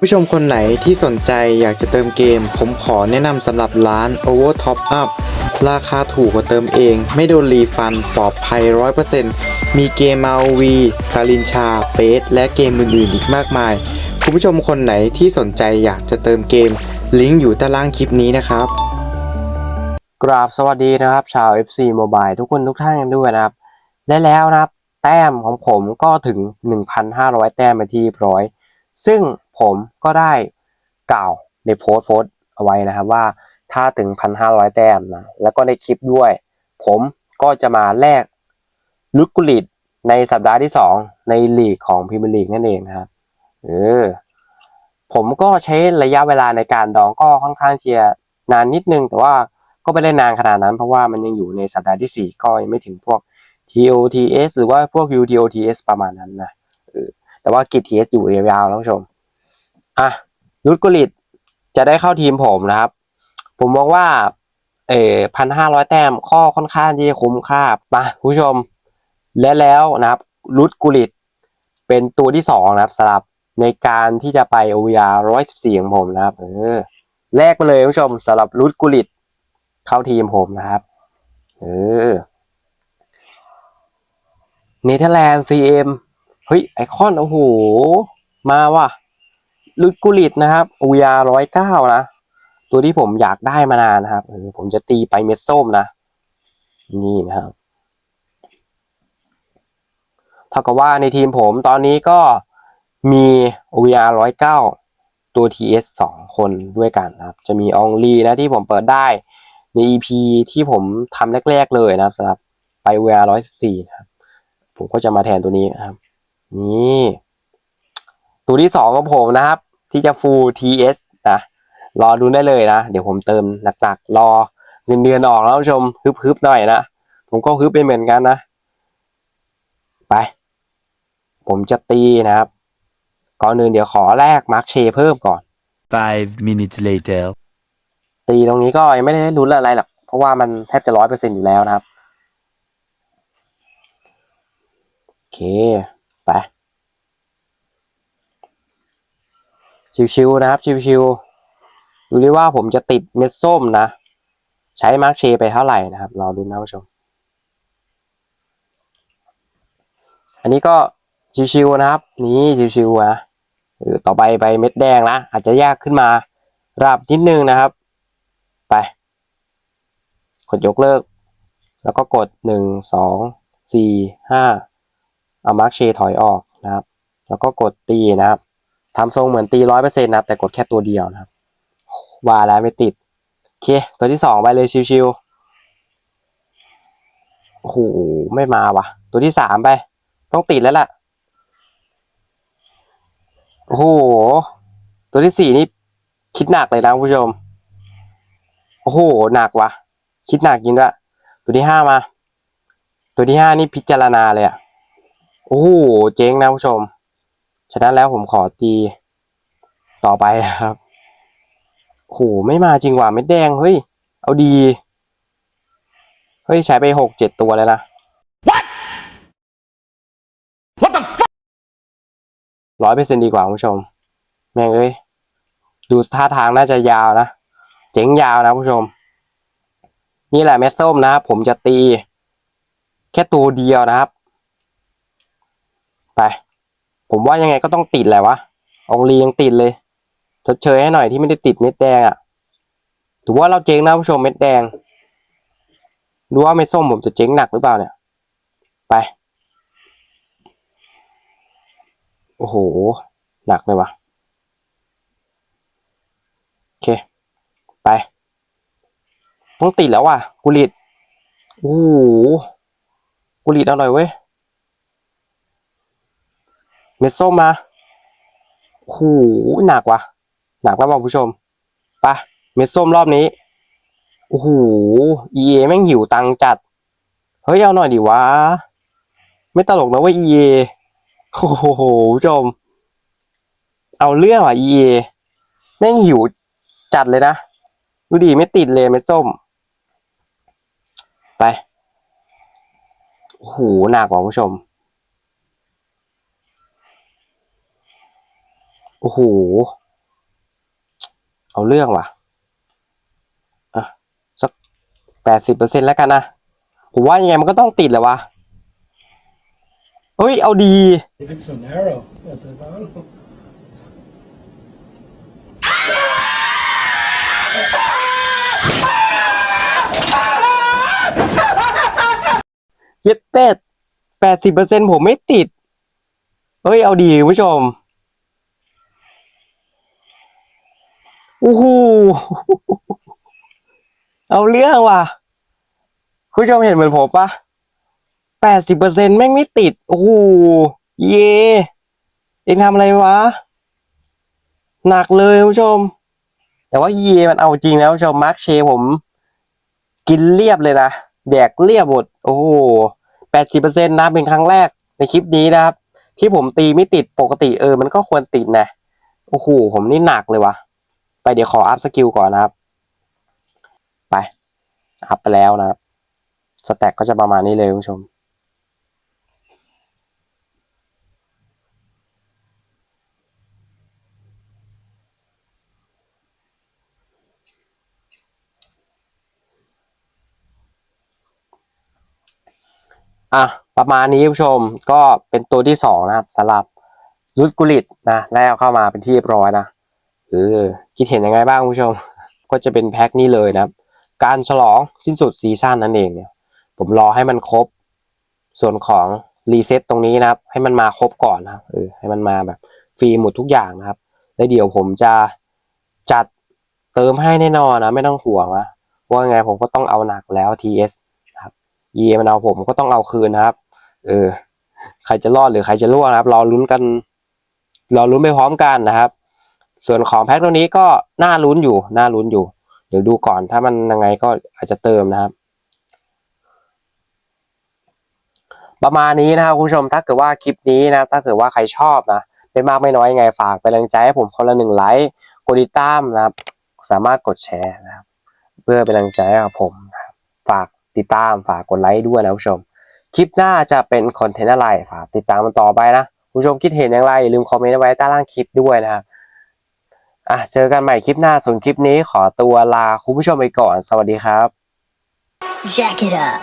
ผู้ชมคนไหนที่สนใจอยากจะเติมเกม ผมขอแนะนำสำหรับร้าน Over Top Up ราคาถูกกว่าเติมเอง ไม่โดนรีฟันปลอดภัย 100%มีเกม ROV กาลินชาเปสและเกมอื่นๆอีกมากมาย คุณผู้ชมคนไหนที่สนใจอยากจะเติมเกม ลิงก์อยู่ใต้ล่างคลิปนี้นะครับ กราบสวัสดีนะครับ ชาว FC Mobile ทุกคนทุกท่านกันด้วยนะครับ และแล้วนะครับ แต้มของผมก็ถึง 1,500 แต้มไปที่ร้อย ซึ่ง ผมก็ได้กล่าวในโพสต์โพสต์เอาไว้นะครับว่าถ้าถึง 1,500 แต้มนะแล้วก็ในคลิปด้วย ผมก็จะมาแลกลุดกุลิตในสัปดาห์ที่ 2 ในลีกของพรีเมียร์ลีกนั่นเองครับเออผมก็ใช้ระยะเวลาในการดองก็ค่อนข้างเชียร์นานนิดนึง แต่ว่าก็ไม่ได้นานขนาดนั้น เพราะว่ามันยังอยู่ในสัปดาห์ที่ 4 ก็ยังไม่ถึงพวก TOTS หรือว่าพวก UTOTS ประมาณนั้นนะเออแต่ว่ากิจ TS อยู่ยาวๆนะผู้ชม อะรุดกุลิตจะได้เข้าทีมผมนะครับ ผมมองว่า เออพันห้าร้อยแต้มข้อค่อนข้างที่จะคุ้มค่ามาผู้ชม และแล้วนะครับรุดกุลิตเป็นตัวที่สองนะครับสำหรับในการที่จะไป OVR ร้อยสิบสี่ของผมนะครับ เออแลกไปเลยผู้ชมสำหรับรุดกุลิตเข้าทีมผมนะครับ เออเนเธอร์แลนด์ CM เฮ้ย ไอคอน โอ้โห มาว่ะ ลุดกุลิตนะครับ OVR ร้อยเก้านะ ตัวที่ผมอยากได้มานานนะครับเออผมจะตีไปเม็ดส้มนะ นี่นะครับเท่ากับว่าในทีมผมตอนนี้ก็มี OVR ร้อยเก้าตัว TS สองคนด้วยกันนะครับ จะมีอองลีนะที่ผมเปิดได้ใน EP ที่ผมทำแรก ๆ เลยนะครับสำหรับไป OVR ร้อยสิบสี่นะครับ ผมก็จะมาแทนตัวนี้นะครับ นี่ ตัวที่สองของผมนะครับ ที่จะ full TS นะรอดูได้เลยนะ เดี๋ยวผมเติมหนักๆรอเงินเดือนออกแล้วผู้ชมฮึบๆหน่อยนะผมก็ฮึบเป็นเหมือนกันนะ ไป ผมจะตีนะครับ ก่อนอื่นเดี๋ยวขอแลกมาร์คเชเพิ่มก่อน Five minutes later. ตีตรงนี้ก็ยังไม่ได้ลุ้นอะไรหรอกเพราะว่ามันแทบจะร้อยเปอร์เซ็นอยู่แล้วนะครับ โอเค ไป ชิวๆนะครับชิวๆดูดิว่าผมจะติดเม็ดส้มนะ ใช้มาร์คเชไปเท่าไหร่นะครับรอดูนะผู้ชม อันนี้ก็ชิวๆนะครับ นี่ชิวๆนะต่อไปไปเม็ดแดงนะอาจจะยากขึ้นมาราบนิดนึงนะครับ ไป กดยกเลิก แล้วก็กดหนึ่งสองสี่ห้าเอามาร์คเชถอยออกนะครับ แล้วก็กดตีนะครับ ทำทรงเหมือนตีร้อยเปอร์เซ็นต์นะแต่กดแค่ตัวเดียวนะครับว่าแล้วไม่ติด โอเค ตัวที่สองไปเลยชิวๆโอ้โหไม่มาว่ะตัวที่สามไป ต้องติดแล้วล่ะ โอ้โห ตัวที่สี่นี่คิดหนักเลยนะคุณผู้ชม โอ้โห หนักว่ะคิดหนักจริงด้วยตัวที่ห้ามา ตัวที่ห้านี่พิจารณาเลยอะโอ้โห เจ๊งนะคุณผู้ชม ฉะนั้นแล้วผมขอตีต่อไปนะครับโอ้โหไม่มาจริงว่ะเม็ดแดง เฮ้ย เอาดี เฮ้ย ใช้ไปหกเจ็ดตัวแล้วนะร้อยเปอร์เซ็นดีกว่าคุณผู้ชม แม่งเอ้ย ดูท่าทางน่าจะยาวนะ เจ๋งยาวนะคุณผู้ชม นี่แหละเม็ดส้มนะครับ ผมจะตี แค่ตัวเดียวนะครับ ไป ผมว่ายังไงก็ต้องติดแหละวะองลียังติดเลยชดเชยให้หน่อยที่ไม่ได้ติดเม็ดแดงอะ่ะถือว่าเราเจ๊งนะผู้ชมเม็ดแดง ดูว่าเม็ดส้มผมจะเจ๊งหนักหรือเปล่าเนี่ย ไป โอ้โห หนักเลยวะโอเค ไป ต้องติดแล้วว่ะกุลิตโอ้โหกุลิตเอาหน่อยเว้ย เม็ดส้มมาโอ้โหหนักว่ะ หนักแล้วว่ะผู้ชมไปเม็ดส้มรอบนี้โอ้โห EA แม่งหิวตังจัด เฮ้ยเอาหน่อยดิวะ ไม่ตลกนะว่า EA โอ้โหผู้ชม เอาเรื่องว่ะ EA แม่งหิวจัดเลยนะ ดูดีไม่ติดเลยเม็ดส้ม ไปโอ้โหหนักว่ะผู้ชม โอ้โห เอาเรื่องว่ะ อะ สักแปดสิบเปอร์เซ็นแล้วกันนะ ผมว่ายังไงมันก็ต้องติดแหละวะ เฮ้ย เอาดี เย็ดเป็ดแปดสิบเปอร์เซ็นผมไม่ติด เฮ้ย เอาดีคุณผู้ชม อ้โหเอาเรื่องว่ะ คุณผู้ชมเห็นเหมือนผมปะแปดสิบเปอร์เซ็นแม่งไม่ติด โอ้โห เย่เอ็งทำอะไรวะ หนักเลยคุณผู้ชม แต่ว่าเย่มันเอาจริงแล้วคุณผู้ชมมาร์คเชผม กินเรียบเลยนะแดกเรียบหมด โอ้โหแปดสิบเปอร์เซ็นต์นะเป็นครั้งแรกในคลิปนี้นะครับ ที่ผมตีไม่ติดปกติเออ มันก็ควรติดนะ โอ้โห ผมนี่หนักเลยว่ะ ไปเดี๋ยวขออัพสกิลก่อนนะครับ ไปอัพไปแล้วนะครับสแต็กก็จะประมาณนี้เลยคุณผู้ชม อะ ประมาณนี้คุณผู้ชมก็เป็นตัวที่สองนะครับสำหรับรุดกุลิตนะแล้วเข้ามาเป็นที่เรียบร้อยนะ เออคิดเห็นยังไงบ้างคุณผู้ชม ก็จะเป็นแพ็คนี้เลยนะครับ การฉลองสิ้นสุดซีซั่นนั่นเองเนี่ย ผมรอให้มันครบ ส่วนของรีเซ็ตตรงนี้นะครับ ให้มันมาครบก่อนนะครับเออให้มันมาแบบฟรีหมดทุกอย่างนะครับ แล้วเดี๋ยวผมจะจัดเติมให้แน่นอนนะ ไม่ต้องห่วงนะว่าไงผมก็ต้องเอาหนักแล้ว TS นะครับเยมันเอาผมก็ต้องเอาคืนนะครับ เออ ใครจะรอดหรือใครจะร่วงนะครับรอลุ้นกันรอลุ้นไปพร้อมกันนะครับ ส่วนของแพ็คตัวนี้ก็น่าลุ้นอยู่น่าลุ้นอยู่ เดี๋ยวดูก่อนถ้ามันยังไงก็อาจจะเติมนะครับ ประมาณนี้นะครับคุณผู้ชมถ้าเกิดว่าคลิปนี้นะถ้าเกิดว่าใครชอบนะไม่มากไม่น้อยยังไงฝากเป็นแรงใจให้ผมคนละหนึ่งไลค์กดติดตามนะครับ สามารถกดแชร์นะครับ เพื่อเป็นแรงใจให้กับผมนะฝากติดตามฝากกดไลค์ด้วยนะคุณผู้ชม คลิปหน้าจะเป็นคอนเทนต์อะไรฝากติดตามมันต่อไปนะคุณผู้ชมคิดเห็นอย่างไรอย่าลืมคอมเมนต์ไว้ใต้ล่างคลิปด้วยนะครับ อะเจอกันใหม่คลิปหน้าส่วนคลิปนี้ขอตัวลาคุณผู้ชมไปก่อน สวัสดีครับ Jack it up.